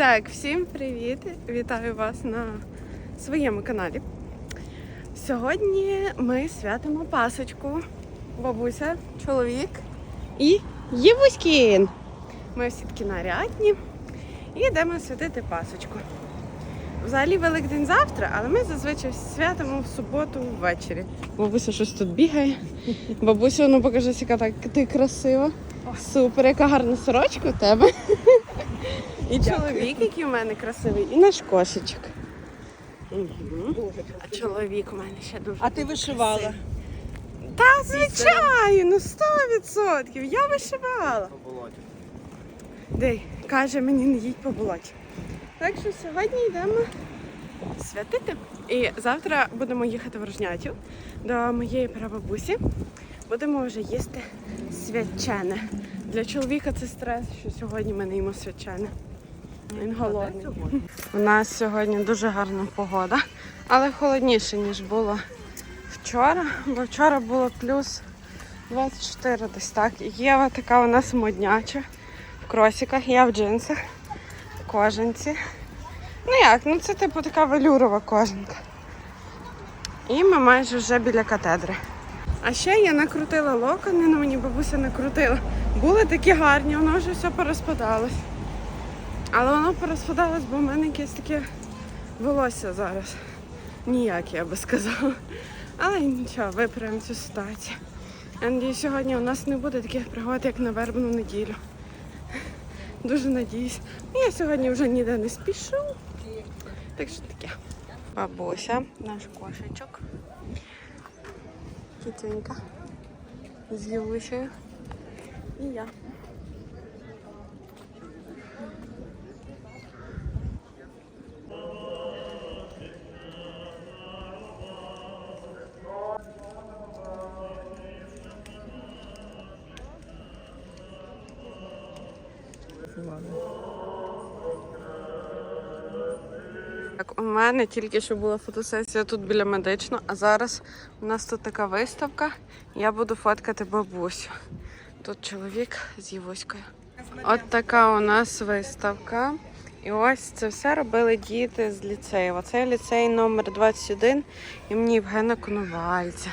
Так, всім привіт! Вітаю вас на своєму каналі. Сьогодні ми святимо пасочку. Бабуся, чоловік і Євуськін. Ми всі такі нарядні і йдемо святити пасочку. Взагалі Великдень завтра, але ми зазвичай святимо в суботу ввечері. Бабуся щось тут бігає. Бабуся, ну покажи, яка так ти красива. Супер, яка гарна сорочка у тебе. І чоловік, який у мене красивий, і наш кошечок. А чоловік у мене ще дуже. А ти вишивала? Та звичайно, сто відсотків. Я вишивала. Де каже мені не їдь по болоті. Так що сьогодні йдемо святити. І завтра будемо їхати в Рожнятів до моєї прабабусі. Будемо вже їсти свячене. Для чоловіка це стрес, що сьогодні ми не їмо свячене. Він голодний. У нас сьогодні дуже гарна погода, але холодніше, ніж було вчора, бо вчора було плюс 24 десь так. І Єва така у нас модняча в кросіках, я в джинсах, в кожанці. Ну як, ну це типу така велюрова кожанка. І ми майже вже біля катедри. А ще я накрутила локони, ну мені бабуся накрутила. Були такі гарні, воно вже все порозпадалось. Але воно порозпадалось, бо в мене якесь таке волосся зараз. Ніяк, я би сказала. Але нічого, виправимо цю ситуацію. Я надіюсь, сьогодні у нас не буде таких пригод, як на вербну неділю. Дуже надіюсь. Я сьогодні вже ніде не спішу. Так що таке. Бабуся, наш кошечок. Кітенька. З Євусею. І я. Так, у мене тільки що була фотосесія тут біля медично, а зараз у нас тут така виставка. Я буду фоткати бабусю. Тут чоловік з Євуською. От така у нас виставка. І ось це все робили діти з ліцею. Оце ліцей номер 21 імені Євгена Коновальця.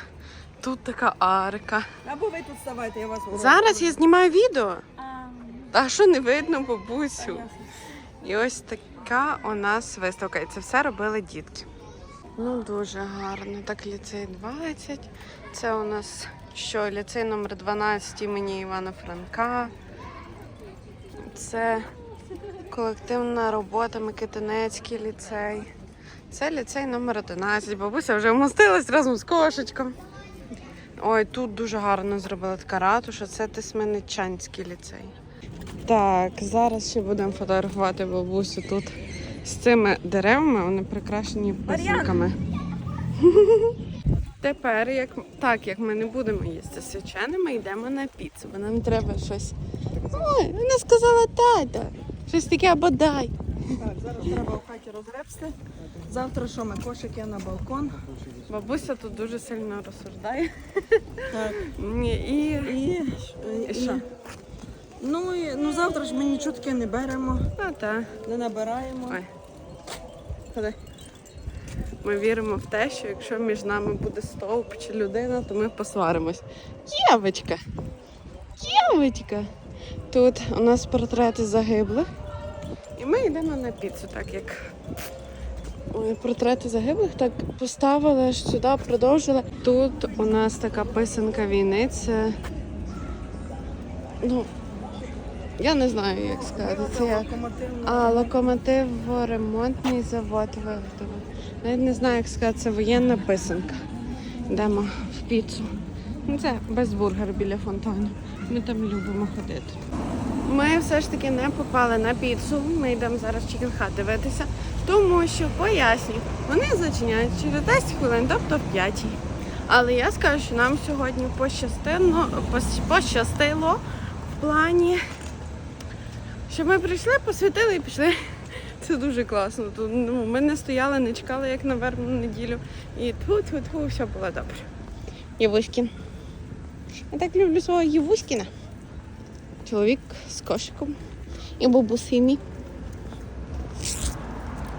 Тут така арка. Або ви тут ставайте, я вас Зараз я знімаю відео. А що не видно бабусю? І ось така у нас виставка. І це все робили дітки. Ну, дуже гарно. Так, ліцей 20. Це у нас що, ліцей номер 12 імені Івана Франка. Це колективна робота Микитинецький ліцей. Це ліцей номер 11. Бабуся вже вмостилась разом з кошечком. Ой, тут дуже гарно зробила така ратуша. Це Тисменичанський ліцей. Так, зараз ще будемо фотографувати бабусю тут з цими деревами, вони прикрашені писанками. Тепер, як, так як ми не будемо їсти свячене, ми йдемо на піцу, бо нам треба щось. Ой, вона сказала тата. Щось таке або дай. Так, зараз треба в хаті розгребсти. Завтра що ми кошики на балкон. Бабуся тут дуже сильно розсуждає. Так. Ні, І, І, і що? Ну, і, ну завтра ж ми нічого таке не беремо, Ну так. не набираємо. Ой. Ходи. Ми віримо в те, що якщо між нами буде стовп чи людина, то ми посваримось. Євочка! Євочка! Тут у нас портрети загиблих. І ми йдемо на піцу, так як Ой, портрети загиблих так поставили аж сюди, продовжили. Тут у нас така писанка війни. Це. Ну, я не знаю, як сказати. Це як. А, локомотив-ремонтний завод виготовив. Навіть не знаю, як сказати, це воєнна писанка. Йдемо в піцу. Ну, Це безбургер біля фонтану. Ми там любимо ходити. Ми все ж таки не попали на піцу. Ми йдемо зараз чікінхат дивитися, тому що поясню, вони зачиняють через 10 хвилин, тобто в 5. Але я скажу, що нам сьогодні пощастило, пощастило в плані що ми прийшли, посвятили і пішли. Це дуже класно. Тут, ну, ми не стояли, не чекали, як на вербну неділю. І тьфу-тьфу-тьфу, все було добре. Євуськін. Я так люблю свого Євуськіна. Чоловік з кошиком і бабусині.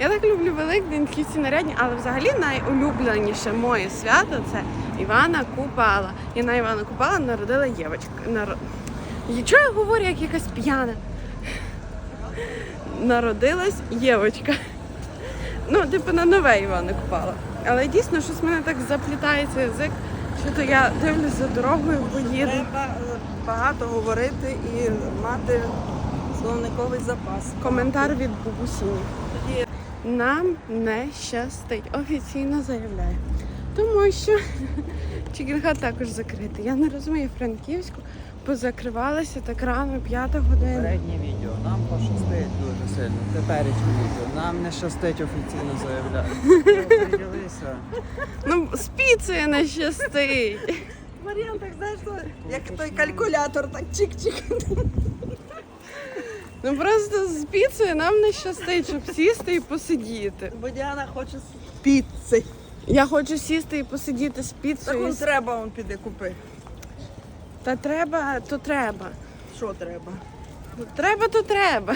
Я так люблю Великдень, такі всі нарядні, але взагалі найулюбленіше моє свято це Івана Купала. І на Івана Купала народила Євочка. Наро... Чого я говорю, як якась п'яна? Народилась Євочка. Ну, типу, на нове Івана Купала. Але дійсно щось в мене так заплітається язик, що то я дивлюсь за дорогою, поїду. Треба е, багато говорити і мати словниковий запас. Коментар від бабусіні. Нам не щастить, офіційно заявляю. Тому що Чигирхат також закритий. Я не розумію Франківську, позакривалися так рано, п'ята година. Переднє відео нам пощастить дуже сильно. Теперішнє відео. Нам не щастить офіційно. Поділися. Ну, з піцею не щастить. Маріан, так знаєш, як той калькулятор, так чик-чик. Ну просто з піцею нам не щастить, щоб сісти і посидіти. Бо Діана хоче з піци. Я хочу сісти і посидіти з Так піцею. он треба, он піде купи. Та треба, то треба. Що треба? Треба, то треба.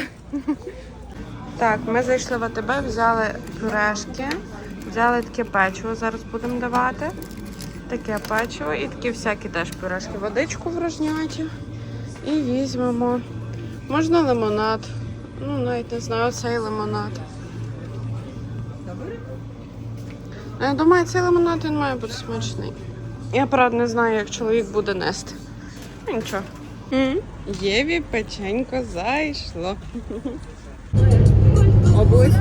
Так, ми зайшли в АТБ, взяли пюрешки, взяли таке печиво, зараз будемо давати. Таке печиво і такі всякі теж пюрешки. Водичку вражняті. І візьмемо. Можна лимонад. Ну, навіть не знаю, оцей лимонад. Я думаю, цей лимонад він має бути смачний. Я правда не знаю, як чоловік буде нести. Ну, нічого. Єві печенько зайшло. Обусь.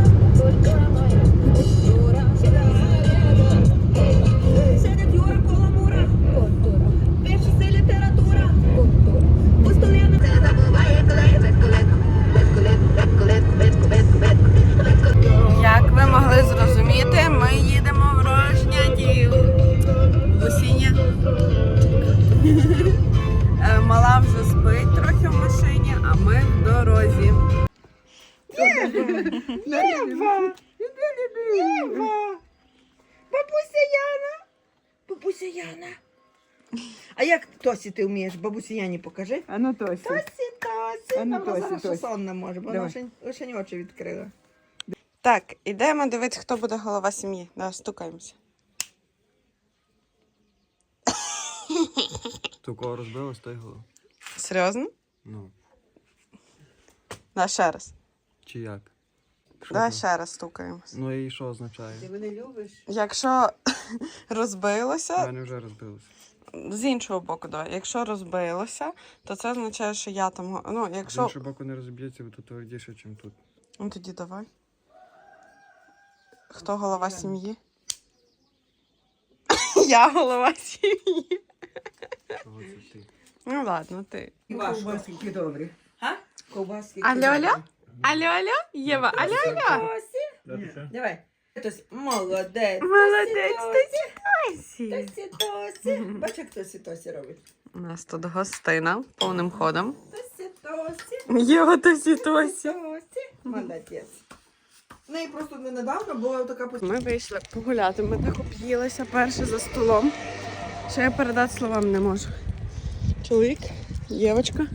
Єва! Єва! Бабуся Яна. Бабуся Яна. А як Тосі ти вмієш? Бабусі Яні покажи. А ну Тосі. Тосі, Тосі. А ну, Тосі, зараз Тосі. ще сон не може, бо вона Давай. ще, лише очі відкрила. Так, ідемо дивитися, хто буде голова сім'ї. Да, стукаємося. То кого розбилось, той голов. Серйозно? Ну, Да, ще раз. чи як? Що Давай то? ще раз стукаємося. Ну і що означає? Ти мене любиш? Якщо У розбилося, мене вже розбилося. з іншого боку, давай. Якщо розбилося, то це означає, що я там. го- Ну, З якщо. іншого боку не розб'ється, бо тут твердіше, ніж тут. Ну тоді давай. Хто голова сім'ї? Я голова сім'ї. Чого це ти? Ну ладно, ти. Ковбаски які добрі. А? Ковбаски. Алло, алло? Алло, алло? Єва, алло, алло. Давай. Тось, молодець. Молодець, ти Тосі. Тосі, Тосі. Бач, як Тосі, Тосі робить. У нас тут гостина повним ходом. Тосі, Тосі. Єва Тосі Тосі. Тосі. Молодець. В неї просто не недавно була така постійна. Ми вийшли погуляти, ми так об'їлися перше за столом. Що я передати словам не можу. Чоловік, дівчинка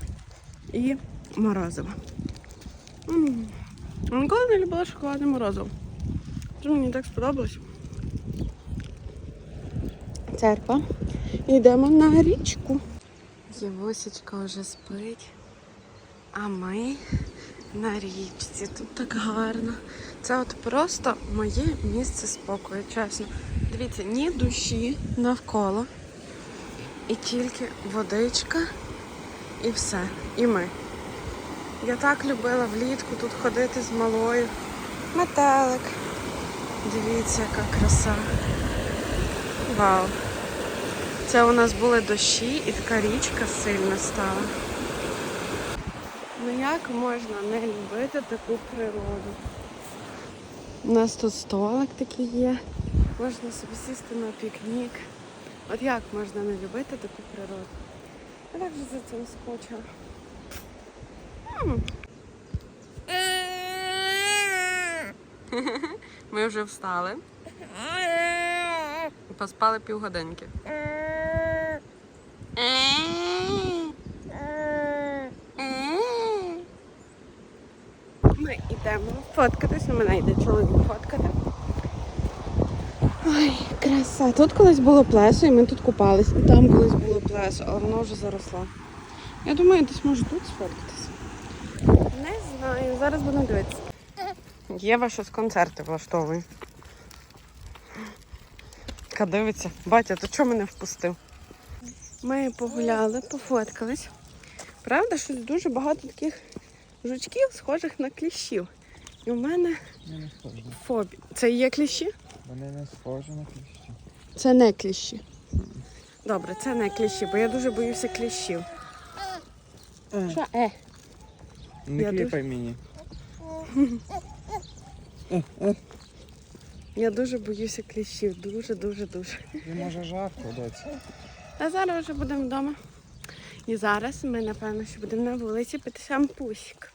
і морозиво. Ніколи не любила шоколадне морозиво. Що мені так сподобалось. Церква. Йдемо на річку. Євосічка вже спить. А ми на річці. Тут так гарно. Це от просто моє місце спокою, чесно. Дивіться, ні душі навколо. І тільки водичка і все. І ми. Я так любила влітку тут ходити з малою. Метелик. Дивіться, яка краса. Вау. Це у нас були дощі і така річка сильно стала. Ну як можна не любити таку природу? У нас тут столик такий є. Можна собі сісти на пікнік. От як можна не любити таку природу? Я так же за цим скучила. Ми вже встали. І поспали півгодинки. Ми йдемо в сфоткатись, у мене йде чоловік фоткати. Ой, краса. Тут колись було плесо, і ми тут купались. Там колись було плесо, але воно вже заросло. Я думаю, десь можу тут сфоткатися. Зараз будемо дивитися. Єва щось концерти влаштовує. Яка дивиться, батя, то чого мене впустив? Ми погуляли, пофоткались. Правда, що дуже багато таких жучків, схожих на кліщів. І у мене не фобія. Це є кліщі? Вони не схожі на кліщі. Це не кліщі. Добре, це не кліщі, бо я дуже боюся кліщів. Що? Е? Не Я кліпай мені. Я дуже боюся кліщів. Дуже, дуже, дуже. Тобі може жарко, доці. А зараз вже будемо вдома. І зараз ми, напевно, що будемо на вулиці пити шампусик.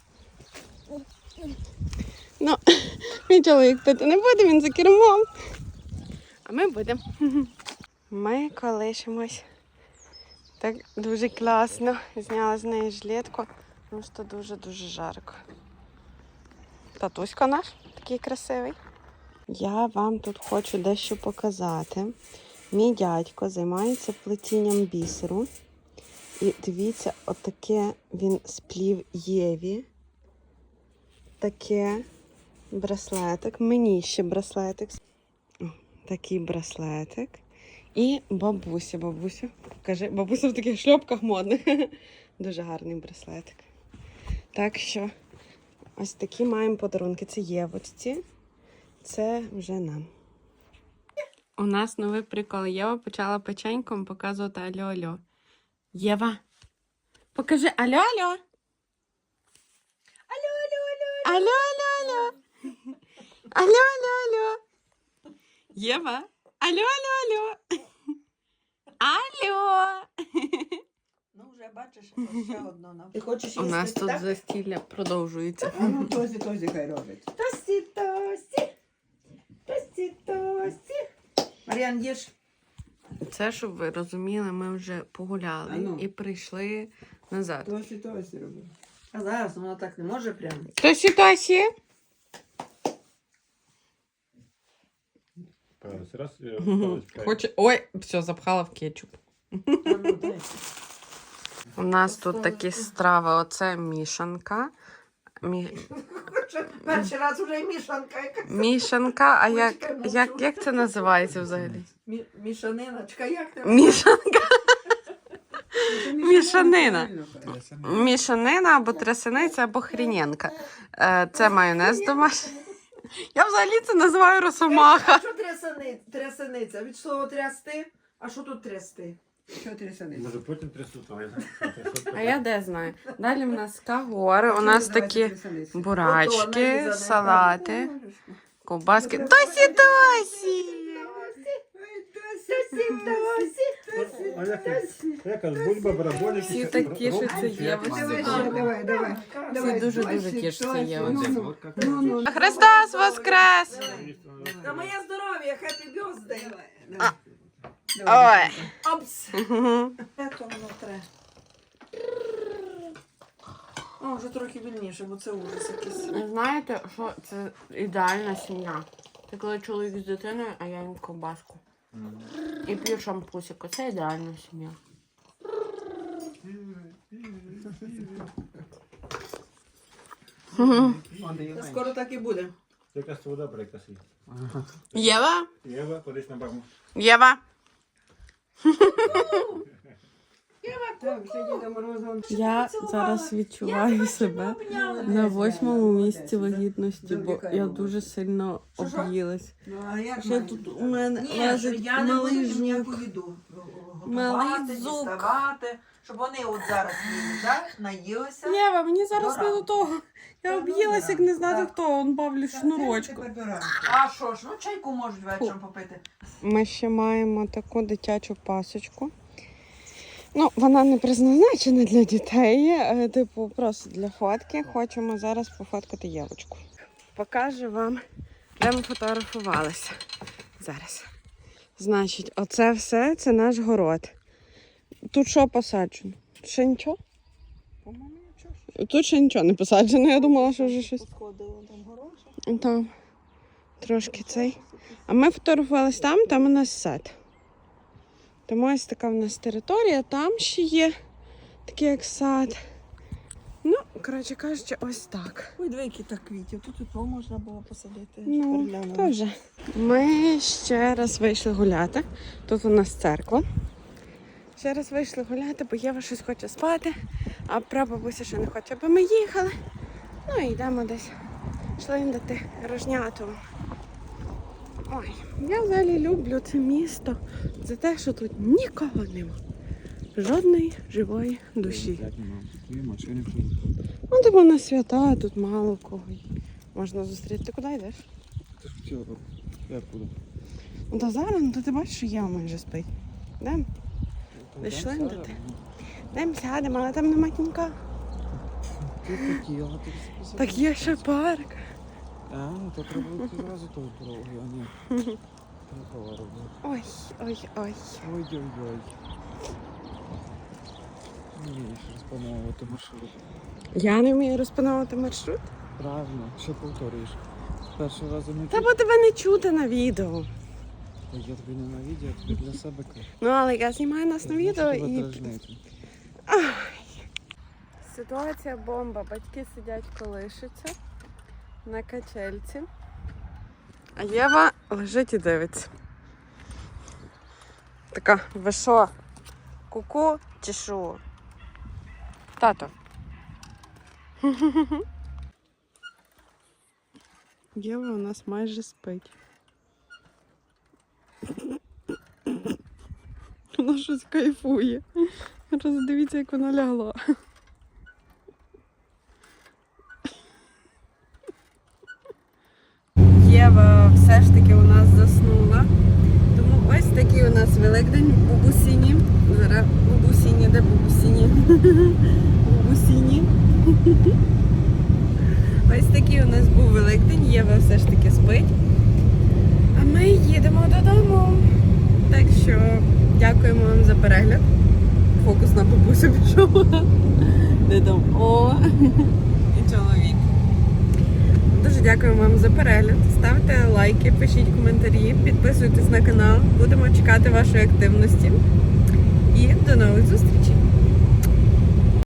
Ну, мій чоловік пити не буде, він за кермом. А ми будемо. Ми колишимось. Так дуже класно. Зняла з неї жилетку, тому що дуже-дуже жарко. Татуська наш такий красивий. Я вам тут хочу дещо показати. Мій дядько займається плетінням бісеру. І дивіться, отаке він сплів Єві. Таке браслетик. Мені ще браслетик. Такий браслетик. І бабуся, бабуся. Покажи, бабуся в таких шльопках модних. Дуже гарний браслетик. Так що ось такі маємо подарунки. Це Євочці. Це вже нам. У нас новий прикол. Єва почала печеньком показувати алло-алло. Єва, покажи. Алло-алло-алло. Алло-алло-алло. Алло-алло-алло. Єва, алло-алло-алло. Алло. Бачиш, ще одно нам. Ти хочеш У нас тут так? застілля продовжується. А ну, тозі, тозі хай робить. Тості, тості. Тості, тості. Мар'ян, їж. Це, щоб ви розуміли, ми вже погуляли А ну. і прийшли назад. Тосі, тосі робить. А зараз воно так не може прямо. Тосі, Тосі. Раз і палець п'ять. Хоче. Ой, все, запхала в кетчуп. А ну, дай. У нас тут такі страви. Оце мішанка. Мі... Перший раз вже мішанка. Мішанка, а як, як, як це називається взагалі? Мі- Мішаниночка, як ти? Мішанка. Мішанина. Мішанина або трясиниця, або хріненка. Е, Це майонез домашній. Я взагалі це називаю А росомаха. що трясани- трясаниця? Від слова трясти? А що тут трясти? Що трясаниця? Може потім трясутовий. А я де знаю. Далі в нас кагори, у нас такі бурачки, салати, ковбаски. Тосі, тосі! А як яка бульба, бараболі. Всі так тішаться Євочці. Давай, давай, давай. Давай, дуже-дуже тішаться Тосі. Євочці. Ну, ну, ну. Христос воскрес! На моє здоров'я, happy birthday. Ой! Опс. То воно треба? О, вже трохи вільніше, бо це ужас якийсь. Знаєте, що це ідеальна сім'я? Це коли чоловік з дитиною, а я їм ковбаску. І п'ю шампусик. Це ідеальна сім'я. Та скоро так і буде. Якась вода прекрасна. Єва? Єва, подивись на бабу. Єва? Так, вже Діда Мороза. Я зараз відчуваю себе на восьмому місці вагітності, бо я дуже сильно об'їлась. Ну, Ще тут у мене лежить малий жук. Малий готувати, зуб. діставати, щоб вони от зараз так? Наїлися. Єва, мені зараз не до того. Я Та об'їлась, як ну, не знати так. хто, он бавлю шнурочку. А що ж, ну чайку можуть вечором попити. Ми ще маємо таку дитячу пасочку. Ну, вона не призначена для дітей, е, типу, просто для фотки. Хочемо зараз пофоткати Євочку. Покажу вам, де ми фотографувалися. Зараз. Значить, оце все це наш город. Тут що посаджено? Ще нічого? Тут ще нічого не посаджено. Я думала, що вже щось. Там. Там трошки цей. А ми фотографувались там, там у нас сад. Тому ось така в нас територія, там ще є такий як сад. Коротше кажучи, ось так. Ой, двійки так квітів. Тут тут можна було посадити. Ну, теж. Ми ще раз вийшли гуляти. Тут у нас церква. Ще раз вийшли гуляти, бо Єва щось хоче спати, а прабабуся ще не хоче, аби ми їхали. Ну і йдемо десь шлиндати рожняту. Ой, я взагалі люблю це місто за те, що тут нікого нема. Жодної живої душі. Ну, типу на свята тут мало кого. Можна зустріти. Ти куди йдеш? Ти ж хотіла, як буду? Ну то зараз, ну то ти бачиш, що я майже спить. Дем, Десь шлендати? дем сядемо, але там нема. Ти хотіла, ти списала. Так є ще парк. А, ну то треба йти зразу тою дорогою, а ні. Треба робити. Ой, ой, ой. Ой-ой-ой. Не вмієш розпановувати маршрут. Я не вмію розпановувати маршрут. Правильно, ще повторюєш. Перший раз не Та бо тебе не чути на відео. Та Я тобі не на відео, я тобі для себе кажу. Ну, але я знімаю нас на відео хочу тебе і. дражнити. Ситуація бомба. Батьки сидять колишуться на качельці. А Єва лежить і дивиться. Така, ви що? Ку-ку чи що? Тато. Єва у нас майже спить. Вона щось кайфує. Роздивіться, як вона лягла. Єва все ж таки у нас заснула. Тому ось такий у нас Великдень Бубусіні. Зараз Бубусіні, де Бубусіні? Ось такий у нас був Великдень, Єва все ж таки спить. А ми їдемо додому. Так що дякуємо вам за перегляд. Фокус на бабусю пішов. Там? О! І чоловік. Дуже дякую вам за перегляд. Ставте лайки, пишіть коментарі, підписуйтесь на канал. Будемо чекати вашої активності. І до нових зустрічей!